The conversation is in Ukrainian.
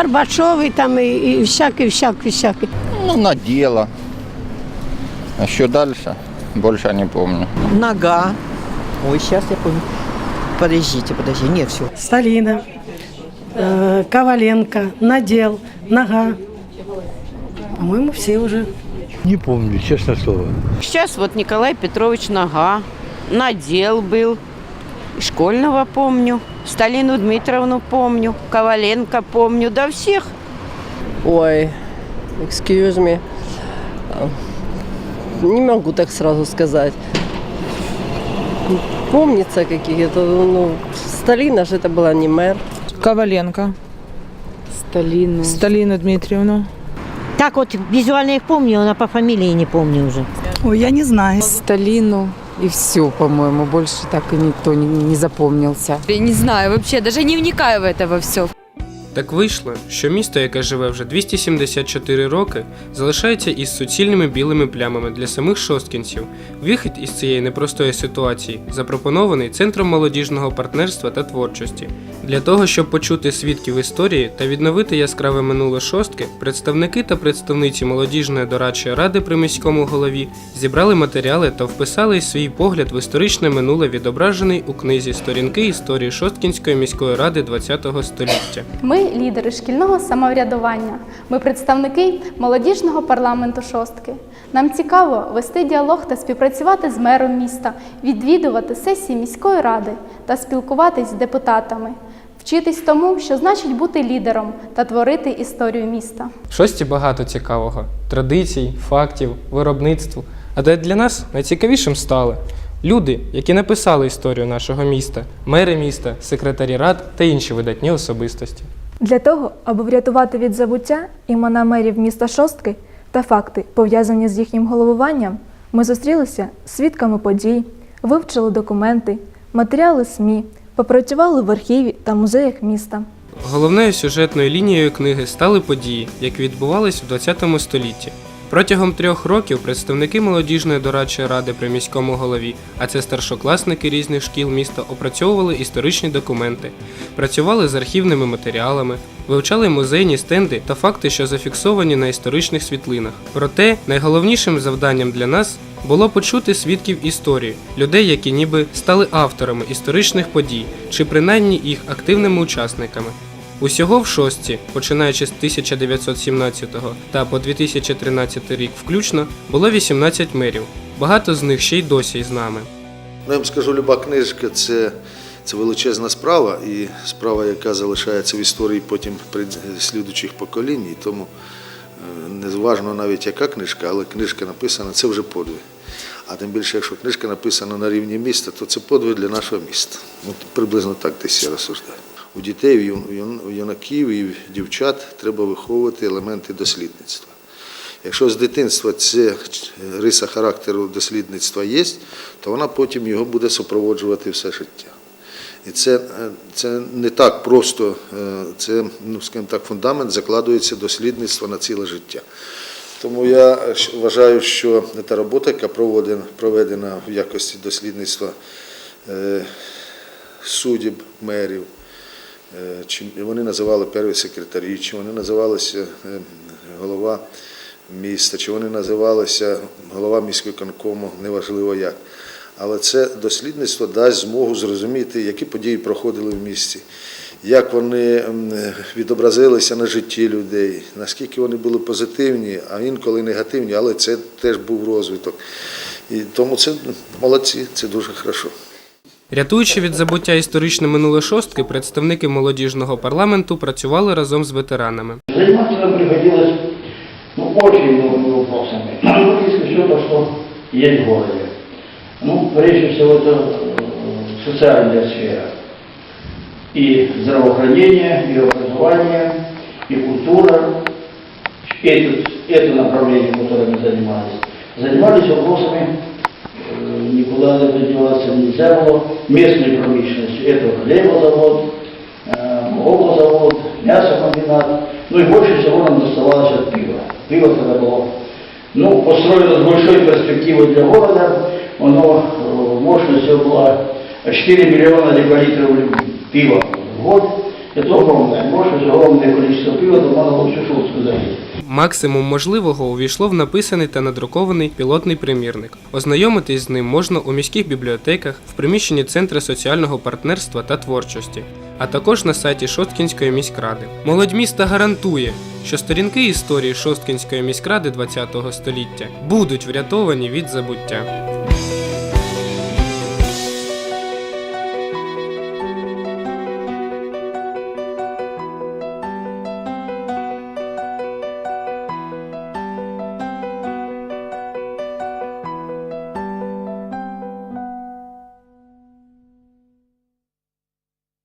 Горбачовий там і, і всякий, всякий, всякий. Ну, на дело. А что дальше? Больше не помню. Нога. Ой, сейчас я помню. Подождите, подожди. Не, все. Сталина, э, Коваленко, Надел, Нога. По-моему, все уже. Не помню, честное слово. Сейчас вот Николай Петрович Нога, Надел был, и Школьного помню, Сталину Дмитровну помню, Коваленко помню, да всех. Ой, excuse me. Не могу так сразу сказать. Помнится какие-то, ну, Сталина же это была не мэр. Коваленко. Сталину. Сталину Дмитриевну. Так вот визуально их помню, но по фамилии не помню уже. Ой, я не знаю. Сталину и все, по-моему. Больше так и никто не, не запомнился. Я не знаю, вообще даже не вникаю в это во все. Так вийшло, що місто, яке живе вже 274 роки, залишається із суцільними білими плямами для самих шосткінців. Вихід із цієї непростої ситуації запропонований Центром молодіжного партнерства та творчості. Для того, щоб почути свідків історії та відновити яскраве минуле шостки, представники та представниці молодіжної дорадчої ради при міському голові зібрали матеріали та вписали свій погляд в історичне минуле, відображений у книзі Сторінки історії Шосткінської міської ради ХХ століття. Ми лідери шкільного самоврядування. Ми представники молодіжного парламенту шостки. Нам цікаво вести діалог та співпрацювати з мером міста, відвідувати сесії міської ради та спілкуватись з депутатами, вчитись тому, що значить бути лідером та творити історію міста. В шості багато цікавого: традицій, фактів, виробництв. А де для нас найцікавішим стали люди, які написали історію нашого міста, мери міста, секретарі рад та інші видатні особистості. Для того, аби врятувати від забуття імена мерів міста Шостки та факти, пов'язані з їхнім головуванням, ми зустрілися з свідками подій, вивчили документи, матеріали СМІ, попрацювали в архіві та музеях міста. Головною сюжетною лінією книги стали події, які відбувались в ХХ столітті. Протягом трьох років представники молодіжної дорадчої ради при міському голові, а це старшокласники різних шкіл міста, опрацьовували історичні документи, працювали з архівними матеріалами, вивчали музейні стенди та факти, що зафіксовані на історичних світлинах. Проте найголовнішим завданням для нас було почути свідків історії, людей, які ніби стали авторами історичних подій, чи принаймні їх активними учасниками. Усього в шості, починаючи з 1917 та по 2013 рік включно, було 18 мерів. Багато з них ще й досі із нами. Ну, я вам скажу, люба книжка це, це величезна справа, і справа, яка залишається в історії потім при слідуючих поколінь. І тому е, незважно навіть яка книжка, але книжка написана, це вже подвиг. А тим більше, якщо книжка написана на рівні міста, то це подвиг для нашого міста. От приблизно так десь я розсуждаю. У дітей, у юнаків і в дівчат треба виховувати елементи дослідництва. Якщо з дитинства це риса характеру дослідництва є, то вона потім його буде супроводжувати все життя. І це, це не так просто, е, це, ну, скажімо так, фундамент закладується дослідництво на ціле життя. Тому я вважаю, що та робота, яка проведена в якості дослідництва е, суддів, мерів, е, чи вони називали перші секретарі, чи вони називалися е, голова міста, чи вони називалися голова міської конкому, неважливо як. Але це дослідництво дасть змогу зрозуміти, які події проходили в місті, як вони відобразилися на житті людей, наскільки вони були позитивні, а інколи негативні, але це теж був розвиток. І тому це молодці, це дуже хорошо. Рятуючи від забуття історичне минуле шостки, представники молодіжного парламенту працювали разом з ветеранами. Заниматься нам приходилось ну, очень многими вопросами. Ну, все то, что есть в городе. Ну, прежде всего, это э, социальная сфера. И здравоохранение, и образование, и культура. Это, это направление, которым мы занимались. Занимались вопросами, никуда этого деваться нельзя было, местной промышленностью. Это хлебозавод, э, молокозавод, мясокомбинат. Ну и больше всего нам доставалось от пива. Пиво тогда было ну, построено с большой перспективой для города. Оно, э, мощность была 4 миллиона либолитров пива в год. Это огромное, может огромное количество пива, можно было всю шутку залить. Максимум можливого увійшло в написаний та надрукований пілотний примірник. Ознайомитись з ним можна у міських бібліотеках, в приміщенні Центру соціального партнерства та творчості, а також на сайті Шосткінської міськради. Молодь міста гарантує, що сторінки історії Шосткінської міськради ХХ століття будуть врятовані від забуття.